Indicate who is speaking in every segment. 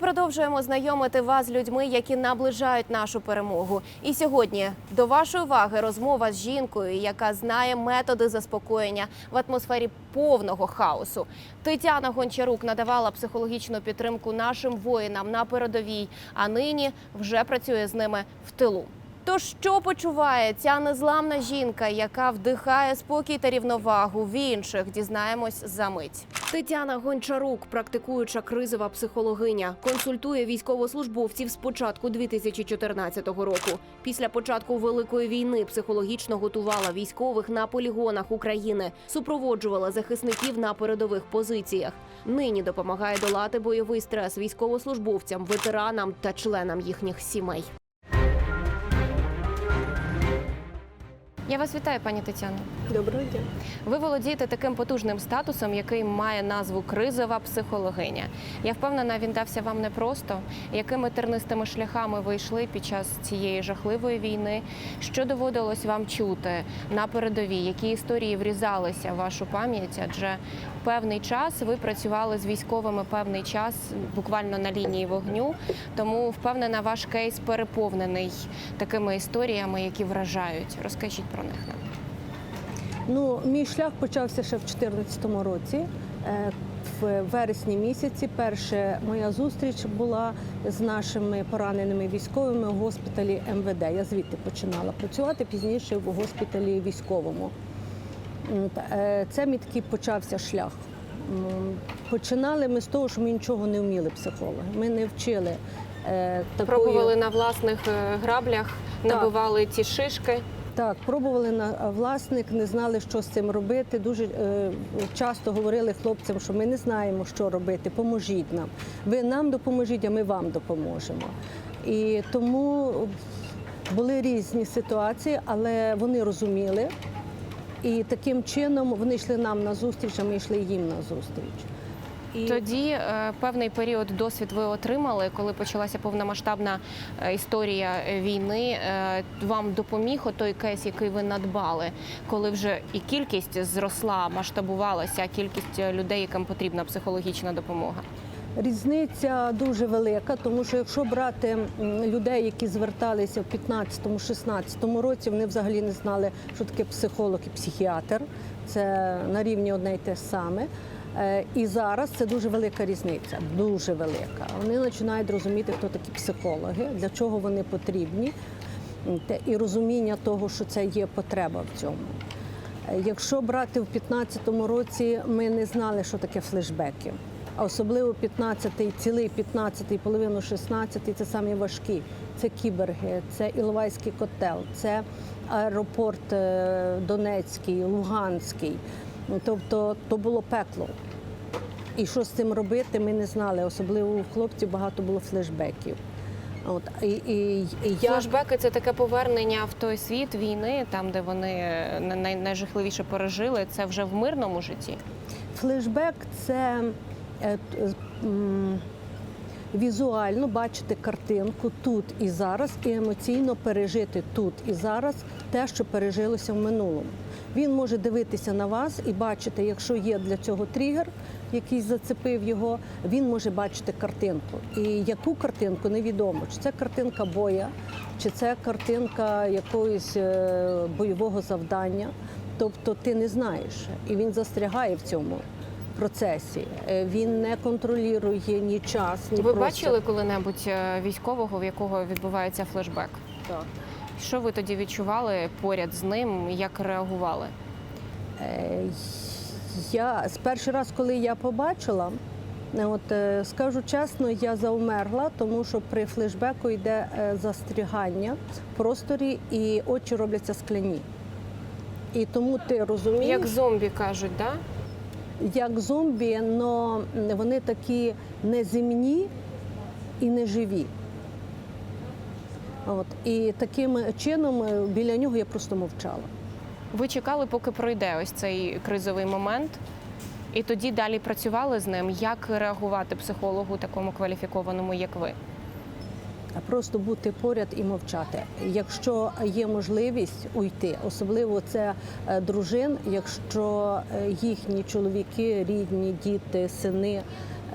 Speaker 1: Продовжуємо знайомити вас з людьми, які наближають нашу перемогу. І сьогодні до вашої уваги розмова з жінкою, яка знає методи заспокоєння в атмосфері повного хаосу. Тетяна Гончарук надавала психологічну підтримку нашим воїнам на передовій, а нині вже працює з ними в тилу. Тож що почуває ця незламна жінка, яка вдихає спокій та рівновагу в інших, дізнаємось за мить. Тетяна Гончарук, практикуюча кризова психологиня, консультує військовослужбовців з початку 2014 року. Після початку великої війни психологічно готувала військових на полігонах України, супроводжувала захисників на передових позиціях. Нині допомагає долати бойовий стрес військовослужбовцям, ветеранам та членам їхніх сімей. Я вас вітаю, пані Тетяно.
Speaker 2: Доброго дня.
Speaker 1: Ви володієте таким потужним статусом, який має назву кризова психологиня. Я впевнена, він дався вам непросто. Якими тернистими шляхами ви йшли під час цієї жахливої війни? Що доводилось вам чути на передовій? Які історії врізалися в вашу пам'ять? Адже певний час ви працювали з військовими певний час, буквально на лінії вогню. Тому впевнена, ваш кейс переповнений такими історіями, які вражають. Розкажіть про них нам.
Speaker 2: Ну, мій шлях почався ще в 2014 році. Е, В вересні місяці перша моя зустріч була з нашими пораненими військовими в госпіталі МВД. Я звідти починала працювати пізніше в госпіталі військовому. Е, Це мій такий почався шлях. Починали ми з того, що ми нічого не вміли психологи. Ми не вчили е, такої...
Speaker 1: Пробували на власних граблях,
Speaker 2: Так.
Speaker 1: набивали ці шишки.
Speaker 2: Так, пробували на власник, не знали, що з цим робити. Дуже е, часто говорили хлопцям, що ми не знаємо, що робити. Поможіть нам. Ви нам допоможіть, а ми вам допоможемо. І тому були різні ситуації, але вони розуміли. І таким чином вони йшли нам на зустріч, а ми йшли їм на зустріч. І...
Speaker 1: Тоді е, певний період досвід ви отримали, коли почалася повномасштабна е, історія е, війни. Е, вам допоміг той кейс, який ви надбали, коли вже і кількість зросла, масштабувалася, кількість е, людей, яким потрібна психологічна допомога.
Speaker 2: Різниця дуже велика, тому що якщо брати людей, які зверталися в 15-16 році, вони взагалі не знали, що таке психолог і психіатр. Це на рівні одне й те саме. Е, І зараз це дуже велика різниця, дуже велика. Вони починають розуміти, хто такі психологи, для чого вони потрібні, і розуміння того, що це є потреба в цьому. Е, Якщо брати в 15-му році, ми не знали, що таке флешбеки. А особливо 15-й, цілий 15-й, половину 16-й – це самі важкі. Це кіберги, це Іловайський котел, це аеропорт е, Донецький, Луганський. Ну, Тобто то було пекло. І що з цим робити, ми не знали. Особливо у хлопців багато було флешбеків. От, і, і, і я...
Speaker 1: Флешбеки це таке повернення в той світ війни, там де вони е, най- найжахливіше пережили. Це вже в мирному житті.
Speaker 2: Флешбек це е, м, візуально бачити картинку тут і зараз, і емоційно пережити тут і зараз те, що пережилося в минулому. Він може дивитися на вас і бачити, якщо є для цього тригер, який зацепив його, він може бачити картинку. І яку картинку невідомо, чи це картинка боя, чи це картинка якогось е, бойового завдання. Тобто ти не знаєш, і він застрягає в цьому процесі. Е, Він не контролює ні час, ні
Speaker 1: Ви
Speaker 2: простір.
Speaker 1: бачили коли-небудь е, військового, в якого відбувається флешбек?
Speaker 2: Так.
Speaker 1: Що ви тоді відчували поряд з ним? Як реагували?
Speaker 2: Е, Я з перший раз, коли я побачила, е, от е, скажу чесно, я заумерла, тому що при флешбеку йде застрягання в просторі і очі робляться скляні. І тому ти розумієш,
Speaker 1: Як зомбі кажуть, да?
Speaker 2: як зомбі, але вони такі неземні і неживі. От. І таким чином е, біля нього я просто мовчала.
Speaker 1: Ви чекали, поки пройде ось цей кризовий момент, і тоді далі працювали з ним. Як реагувати психологу такому кваліфікованому, як ви?
Speaker 2: просто бути поряд і мовчати. Якщо є можливість уйти, особливо це е, дружин, якщо е, їхні чоловіки, рідні, діти, сини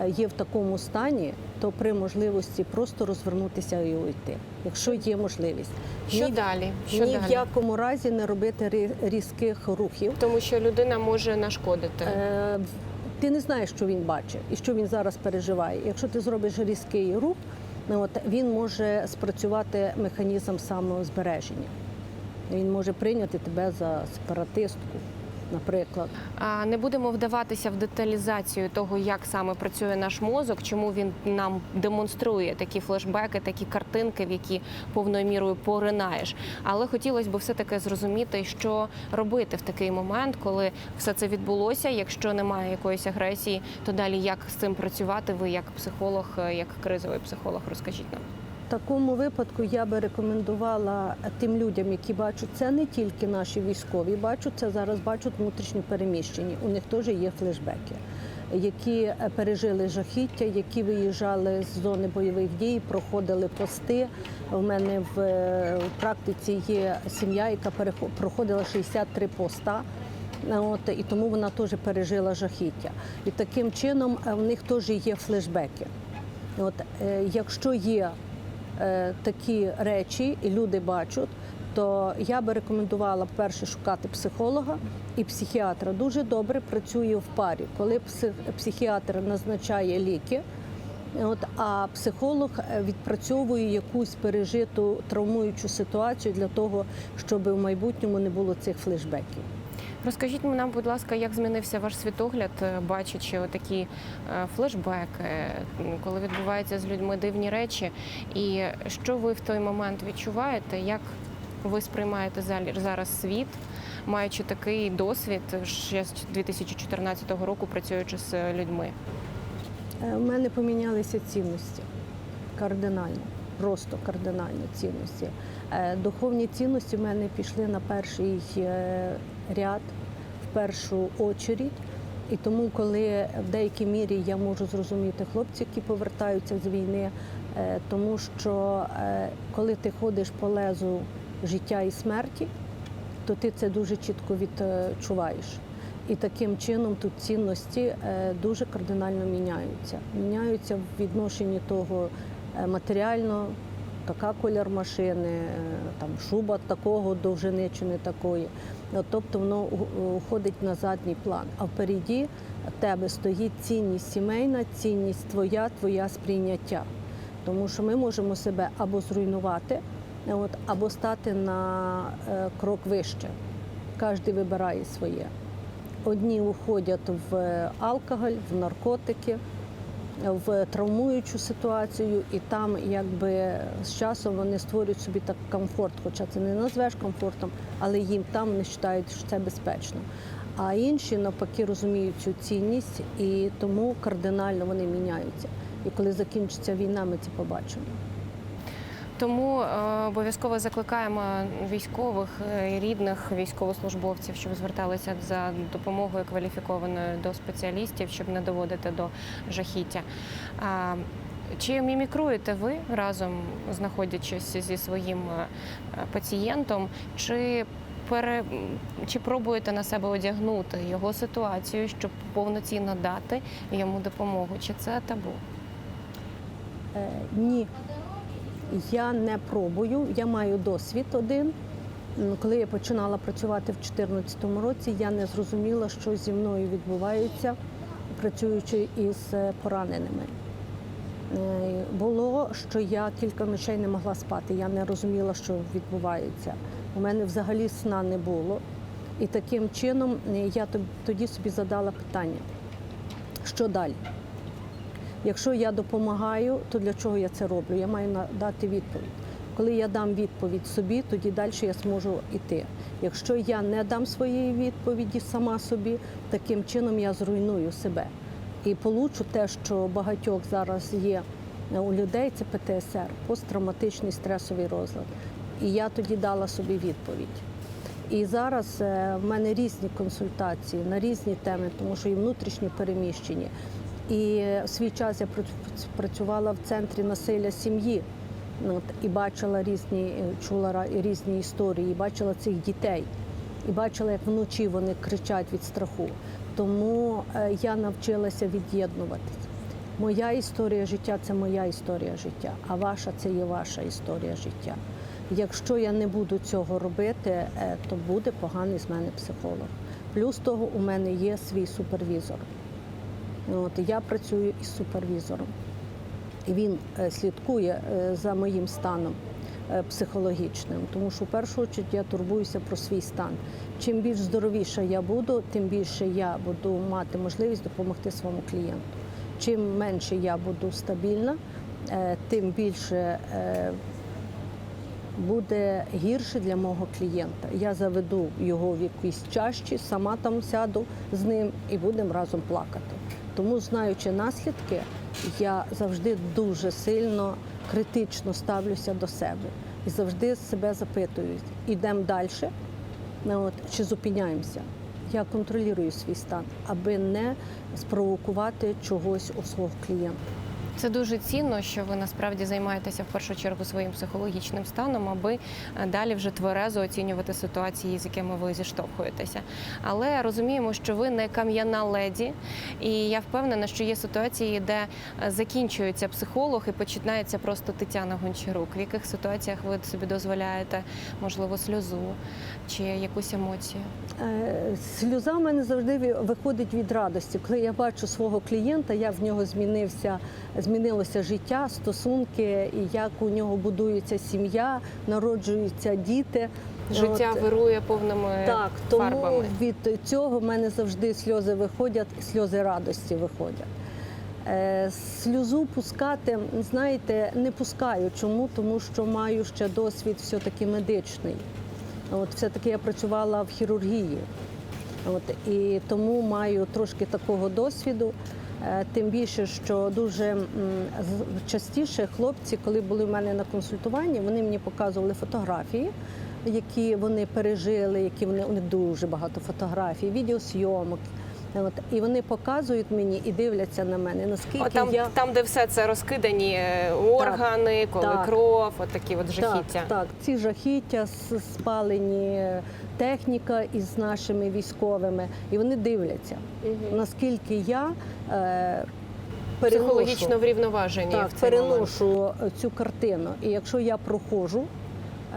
Speaker 2: є в такому стані, то при можливості просто розвернутися і уйти, якщо є можливість.
Speaker 1: Що
Speaker 2: Ні-
Speaker 1: далі? Що
Speaker 2: ні в якому разі не робити різких рухів.
Speaker 1: Тому що людина може нашкодити.
Speaker 2: Е, Ти не знаєш, що він бачить і що він зараз переживає. Якщо ти зробиш різкий рух, ну, от, він може спрацювати механізм самозбереження. Він може прийняти тебе за сепаратистку, наприклад.
Speaker 1: Не будемо вдаватися в деталізацію того, як саме працює наш мозок, чому він нам демонструє такі флешбеки, такі картинки, в які повною мірою поринаєш. Але хотілося б все-таки зрозуміти, що робити в такий момент, коли все це відбулося. Якщо немає якоїсь агресії, то далі як з цим працювати? Ви як психолог, е, як кризовий психолог, розкажіть нам.
Speaker 2: Такому випадку я би рекомендувала тим людям, які бачать це не тільки наші військові, бачать це зараз, бачать внутрішньо переміщені. У них теж є флешбеки, які е, пережили жахіття, які виїжджали з зони бойових дій, проходили пости. У мене в, е, практиці є сім'я, яка проходила 63 поста. От, і тому вона теж пережила жахіття. І таким чином е, в них теж є флешбеки. От, е, якщо є е, такі речі, і люди бачать, то я би рекомендувала перше шукати психолога і психіатра. Дуже добре працює в парі, коли психіатр назначає ліки. От, а психолог е, відпрацьовує якусь пережиту травмуючу ситуацію для того, щоб в майбутньому не було цих флешбеків.
Speaker 1: Розкажіть нам, будь ласка, як змінився ваш світогляд, е, бачачи такі е, флешбеки, коли відбуваються з людьми дивні речі, і що ви в той момент відчуваєте? Як ви сприймаєте зараз світ, маючи такий досвід ще з 2014 року, працюючи з е, людьми?
Speaker 2: Е, У мене помінялися цінності кардинально, просто кардинально цінності. Е, Духовні цінності в мене пішли на перший е, ряд, в першу очередь. І тому, коли в деякій мірі я можу зрозуміти хлопців, які повертаються з війни, е, тому що коли ти ходиш по лезу життя і смерті, то ти це дуже чітко відчуваєш. І таким чином тут цінності дуже кардинально міняються. Міняються в відношенні того матеріально, така колір машини, е, там шуба такого довжини чи не такої. Тобто воно уходить на задній план. А впереді тебе стоїть цінність сімейна, цінність твоя, твоя сприйняття. Тому що ми можемо себе або зруйнувати, е, от, або стати на е, крок вище. Кожен вибирає своє. Одні уходять в алкоголь, в наркотики, в травмуючу ситуацію, і там якби з часом вони створюють собі так комфорт, хоча це не назвеш комфортом, але їм там вони вважають, що це безпечно. А інші навпаки розуміють цю цінність і тому кардинально вони міняються. І коли закінчиться війна, ми це побачимо.
Speaker 1: Тому е, обов'язково закликаємо військових е, рідних військовослужбовців, щоб зверталися за допомогою кваліфікованою до спеціалістів, щоб не доводити до жахіття. Чи мімікруєте ви разом, знаходячись зі своїм е, пацієнтом, чи пере... чи пробуєте на себе одягнути його ситуацію, щоб повноцінно дати йому допомогу? Чи це табу?
Speaker 2: Ні, я не пробую. Я маю досвід один. Коли я починала працювати в 2014 році, я не зрозуміла, що зі мною відбувається, працюючи із е, пораненими. Е, Було, що я кілька ночей не могла спати, я не розуміла, що відбувається. У мене взагалі сна не було. І таким чином е, я тоді собі задала питання, що далі? Якщо я допомагаю, то для чого я це роблю? Я маю дати відповідь. Коли я дам відповідь собі, тоді далі я зможу йти. Якщо я не дам своєї відповіді сама собі, таким чином я зруйную себе. І получу те, що багатьох зараз є у людей, це ПТСР, посттравматичний стресовий розлад. І я тоді дала собі відповідь. І зараз е, в мене різні консультації на різні теми, тому що і внутрішньо переміщені. І в свій час я працю- працювала в центрі насилля сім'ї. Ну, от, і бачила різні, е, чула різні історії, і бачила цих дітей, і бачила, як вночі вони кричать від страху. Тому е, я навчилася від'єднуватися. Моя історія життя це моя історія життя, а ваша це є ваша історія життя. Якщо я не буду цього робити, е, то буде поганий з мене психолог. Плюс того, у мене є свій супервізор. От, я працюю із супервізором. Він е, слідкує е, за моїм станом е, психологічним, тому що в першу чергу я турбуюся про свій стан. Чим більш здоровіша я буду, тим більше я буду мати можливість допомогти своєму клієнту. Чим менше я буду стабільна, тим більше буде гірше для мого клієнта. Я заведу його в якісь чащі, сама там сяду з ним і будемо разом плакати. Тому, знаючи наслідки, я завжди дуже сильно критично ставлюся до себе і завжди себе запитую, ідемо далі, ну, от, чи зупиняємося. Я контролюю свій стан, аби не спровокувати чогось у свого клієнта.
Speaker 1: Це дуже цінно, що ви насправді займаєтеся в першу чергу своїм психологічним станом, аби е, далі вже тверезо оцінювати ситуації, з якими ви зіштовхуєтеся. Але розуміємо, що ви не кам'яна леді, і я впевнена, що є ситуації, де е, закінчується психолог і починається просто Тетяна Гончарук. В яких ситуаціях ви собі дозволяєте, можливо, сльозу чи якусь емоцію?
Speaker 2: Е, Сльоза в мене завжди виходить від радості. Коли я бачу свого клієнта, як в нього змінився, змінилося життя, стосунки, і як у нього будується сім'я, народжуються діти.
Speaker 1: Життя
Speaker 2: От,
Speaker 1: вирує повними
Speaker 2: так, тому
Speaker 1: фарбами.
Speaker 2: від цього в мене завжди сльози виходять, сльози радості виходять. Е, Сльозу пускати, знаєте, не пускаю. Чому? Тому що маю ще досвід все-таки медичний. От, все-таки я працювала в хірургії. От, і тому маю трошки такого досвіду. Е, Тим більше, що дуже частіше хлопці, коли були в мене на консультуванні, вони мені показували фотографії, які вони пережили, які вони у них дуже багато фотографій, відеосйомок. От, і вони показують мені і дивляться на мене, наскільки
Speaker 1: О, там,
Speaker 2: я
Speaker 1: там, де все це розкидані е, органи, коли
Speaker 2: так.
Speaker 1: кров, от такі от жахіття.
Speaker 2: Так, так, ці жахіття спалені техніка із нашими військовими, і вони дивляться,
Speaker 1: Мгм.
Speaker 2: наскільки я е, переношу,
Speaker 1: Психологічно врівноважені
Speaker 2: так,
Speaker 1: в цей
Speaker 2: переношу е, цю картину. І якщо я проходжу.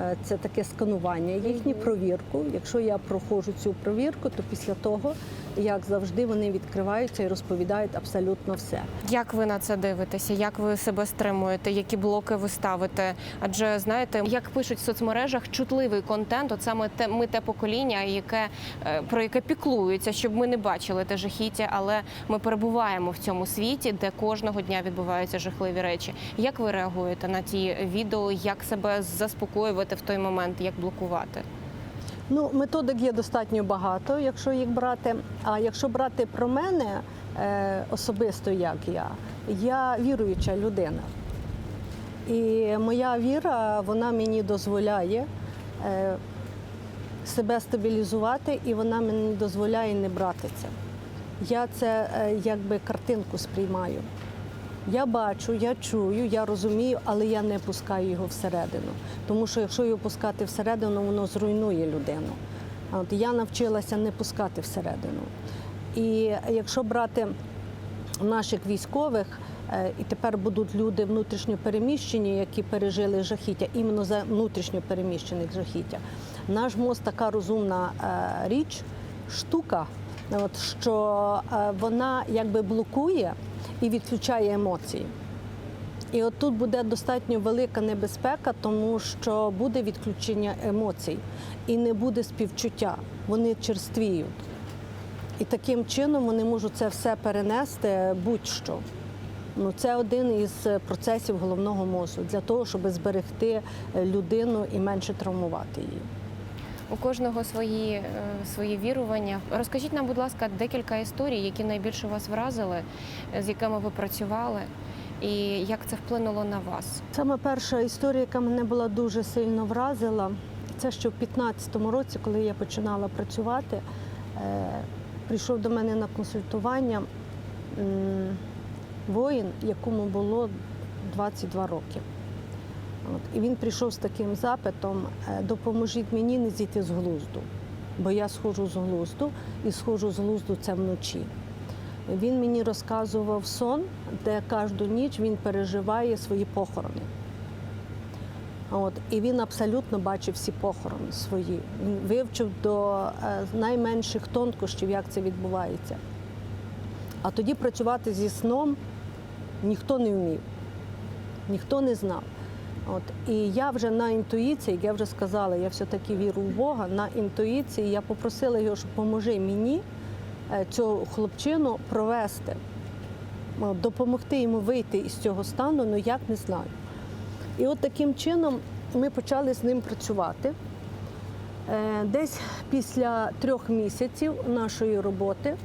Speaker 2: е, Це таке сканування, їхню
Speaker 1: Мгм.
Speaker 2: провірку. Якщо я проходжу цю провірку, то після того, як завжди, вони відкриваються і розповідають абсолютно все.
Speaker 1: Як ви на це дивитеся? Як ви себе стримуєте? Які блоки ви ставите? Адже знаєте, як пишуть в соцмережах, чутливий контент, от саме те, ми те покоління, яке е, про яке піклується, щоб ми не бачили те жахіття, але ми перебуваємо в цьому світі, де кожного дня відбуваються жахливі речі. Як ви реагуєте на ті відео? Як себе заспокоювати в той момент? Як блокувати?
Speaker 2: Ну, методик є достатньо багато, якщо їх брати. А якщо брати про мене е, особисто, як я, я віруюча людина. І моя віра вона мені дозволяє е, себе стабілізувати, і вона мені дозволяє не брати це. Я це е, якби картинку сприймаю. Я бачу, я чую, я розумію, але я не пускаю його всередину. Тому що якщо його пускати всередину, воно зруйнує людину. От я навчилася не пускати всередину. І якщо брати наших військових, е, і тепер будуть люди внутрішньо переміщені, які пережили жахіття, іменно за внутрішньо переміщених жахіття. Наш мост така розумна е, річ, штука, от, що е, вона якби блокує і відключає емоції. І от тут буде достатньо велика небезпека, тому що буде відключення емоцій і не буде співчуття. Вони черствіють. І таким чином вони можуть це все перенести будь-що. Ну, це один із процесів головного мозку для того, щоб зберегти людину і менше травмувати її.
Speaker 1: У кожного свої, е, свої вірування. Розкажіть нам, будь ласка, декілька історій, які найбільше вас вразили, е, з якими ви працювали, і як це вплинуло на вас.
Speaker 2: Саме перша історія, яка мене була дуже сильно вразила, це що в 15-му році, коли я починала працювати, е, прийшов до мене на консультування воїн, якому було 22 роки. От, і він прийшов з таким запитом: е, допоможіть мені не зійти з глузду, бо я схожу з глузду і схожу з глузду це вночі. Він мені розказував сон, де кожну ніч він переживає свої похорони. От, і він абсолютно бачив всі похорони свої. Він вивчив до е, найменших тонкощів, як це відбувається. А тоді працювати зі сном ніхто не вмів, ніхто не знав. От. І я вже на інтуїції, я вже сказала, я все-таки вірю в Бога, на інтуїції я попросила його, що поможи мені е, цього хлопчину провести, е, допомогти йому вийти із цього стану, ну як не знаю. І от таким чином ми почали з ним працювати. Е, Десь після трьох місяців нашої роботи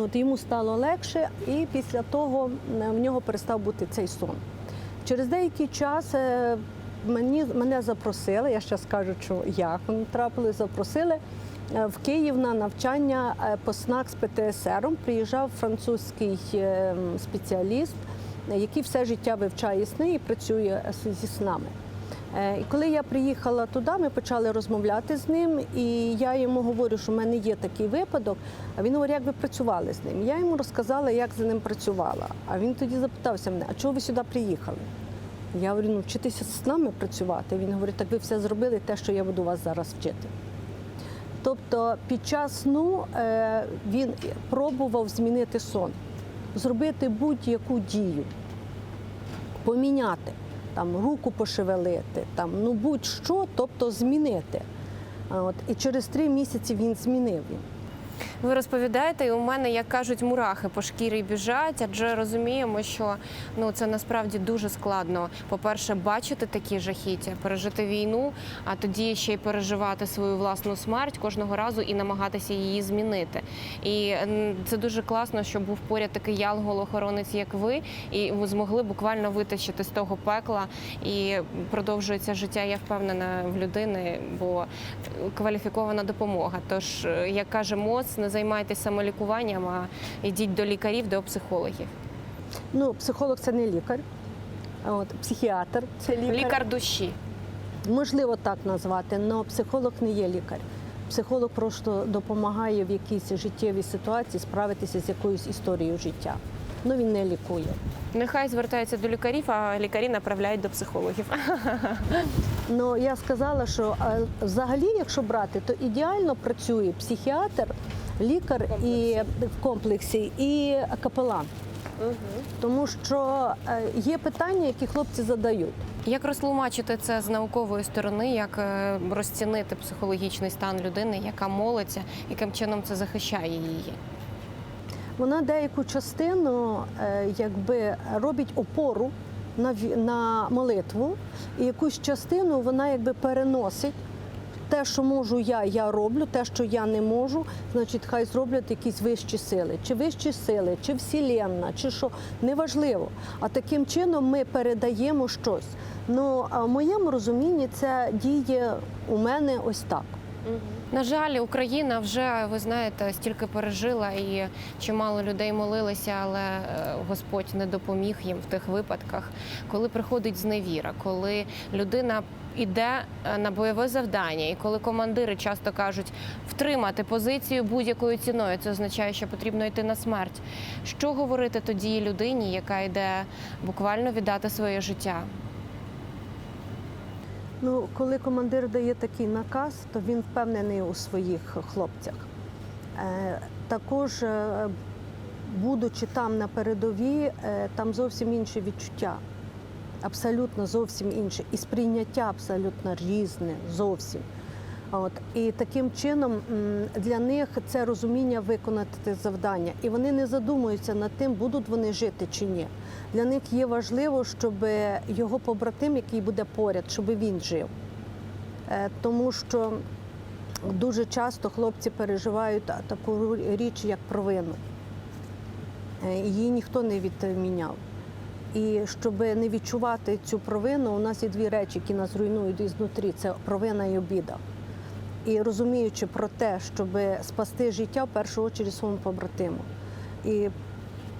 Speaker 2: от йому стало легше, і після того в нього перестав бути цей сон. Через деякий час е, мені, мене запросили, я ще скажу, що як вони трапили, запросили е, в Київ на навчання е, по СНАК з ПТСР. Приїжджав французький спеціаліст, який все життя вивчає сни і працює зі снами. Е, І коли я приїхала туди, ми почали розмовляти з ним, і я йому говорю, що в мене є такий випадок. А він говорить, як ви працювали з ним. Я йому розказала, як за ним працювала. А він тоді запитався мене, а чого ви сюди приїхали? Я говорю, ну вчитися з нами працювати. Він говорить, так ви все зробили те, що я буду вас зараз вчити. Тобто під час сну е, він пробував змінити сон, зробити будь-яку дію, поміняти, там, руку пошевелити, там, ну будь-що, тобто змінити. От, і через три місяці він змінив.
Speaker 1: Ви розповідаєте, і у мене, як кажуть, мурахи по шкірі біжать, адже розуміємо, що ну це насправді дуже складно. По-перше, бачити такі жахіття, пережити війну, а тоді ще й переживати свою власну смерть кожного разу і намагатися її змінити. І це дуже класно, що був поряд такий янгол-охоронець, як ви, і ви змогли буквально витащити з того пекла. І продовжується життя. Я впевнена в людини, бо кваліфікована допомога. Тож, е, як каже МОЗ, не займайтеся самолікуванням, а йдіть до лікарів, до психологів.
Speaker 2: Ну, психолог це не лікар, от, психіатр це лікар.
Speaker 1: Лікар душі.
Speaker 2: Можливо так назвати, але психолог не є лікар. Психолог просто допомагає в якійсь життєвій ситуації справитися з якоюсь історією життя. Ну він не лікує.
Speaker 1: Нехай звертаються до лікарів, а лікарі направляють до психологів.
Speaker 2: Ну я сказала, що е, взагалі, якщо брати, то ідеально працює психіатр, лікар і в комплексі, і капелан. Тому що е, є питання, які хлопці задають.
Speaker 1: Як розтлумачити це з наукової сторони, як е, розцінити психологічний стан людини, яка молиться, яким чином це захищає її?
Speaker 2: Вона деяку частину е, якби робить опору на, на молитву, і якусь частину вона якби переносить. Те, що можу я, я роблю, те, що я не можу, значить, хай зроблять якісь вищі сили, чи вищі сили, чи вселенна, чи що неважливо. А таким чином ми передаємо щось. Ну в моєму розумінні це діє у мене ось так.
Speaker 1: На жаль, Україна вже ви знаєте стільки пережила, і чимало людей молилися, але е, Господь не допоміг їм в тих випадках, коли приходить зневіра, коли людина іде е, на бойове завдання, і коли командири часто кажуть втримати позицію будь-якою ціною, це означає, що потрібно йти на смерть. Що говорити тоді людині, яка йде буквально віддати своє життя?
Speaker 2: Ну, коли командир дає такий наказ, то він впевнений у своїх хлопцях. Е, також, е, будучи там на передовій, е, там зовсім інші відчуття. Абсолютно зовсім інше. І сприйняття абсолютно різне, зовсім. От і таким чином для них це розуміння виконати завдання, і вони не задумуються над тим, будуть вони жити чи ні. Для них є важливо, щоб його побратим, який буде поряд, щоб він жив. Е, Тому що дуже часто хлопці переживають таку річ, як провину. Е, Її ніхто не відміняв. І щоб не відчувати цю провину, у нас є дві речі, які нас руйнують ізнутрі: це провина і обіда. І розуміючи про те, щоб спасти життя в першу чергу своєму побратиму. І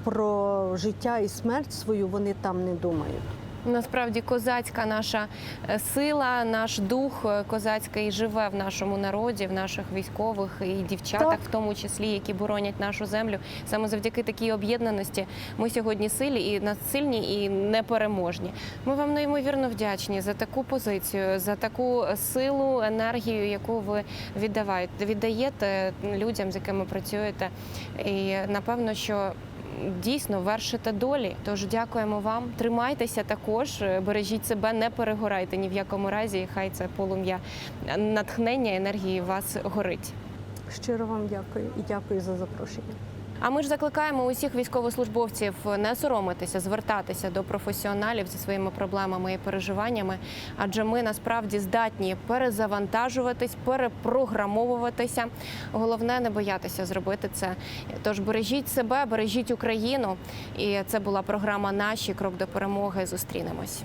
Speaker 2: про життя і смерть свою вони там не думають.
Speaker 1: Насправді козацька наша е, сила, наш дух е, козацький живе в нашому народі, в наших військових і дівчатах,
Speaker 2: Так.
Speaker 1: в тому числі, які боронять нашу землю. Саме завдяки такій об'єднаності ми сьогодні силі і надсильні, і непереможні. Ми вам неймовірно вдячні за таку позицію, за таку силу, енергію, яку ви віддаваєте, віддаєте людям, з якими працюєте. І напевно, що дійсно вершите долі. Тож дякуємо вам. Тримайтеся також, е, бережіть себе, не перегорайте ні в якому разі. і Хай це полум'я натхнення енергії вас горить.
Speaker 2: Щиро вам дякую і дякую за запрошення.
Speaker 1: А ми ж закликаємо усіх військовослужбовців не соромитися, звертатися до професіоналів зі своїми проблемами і переживаннями, адже ми насправді здатні перезавантажуватись, перепрограмовуватися. Головне не боятися зробити це. Тож бережіть себе, бережіть Україну. І це була програма Наші крок до перемоги. Зустрінемось.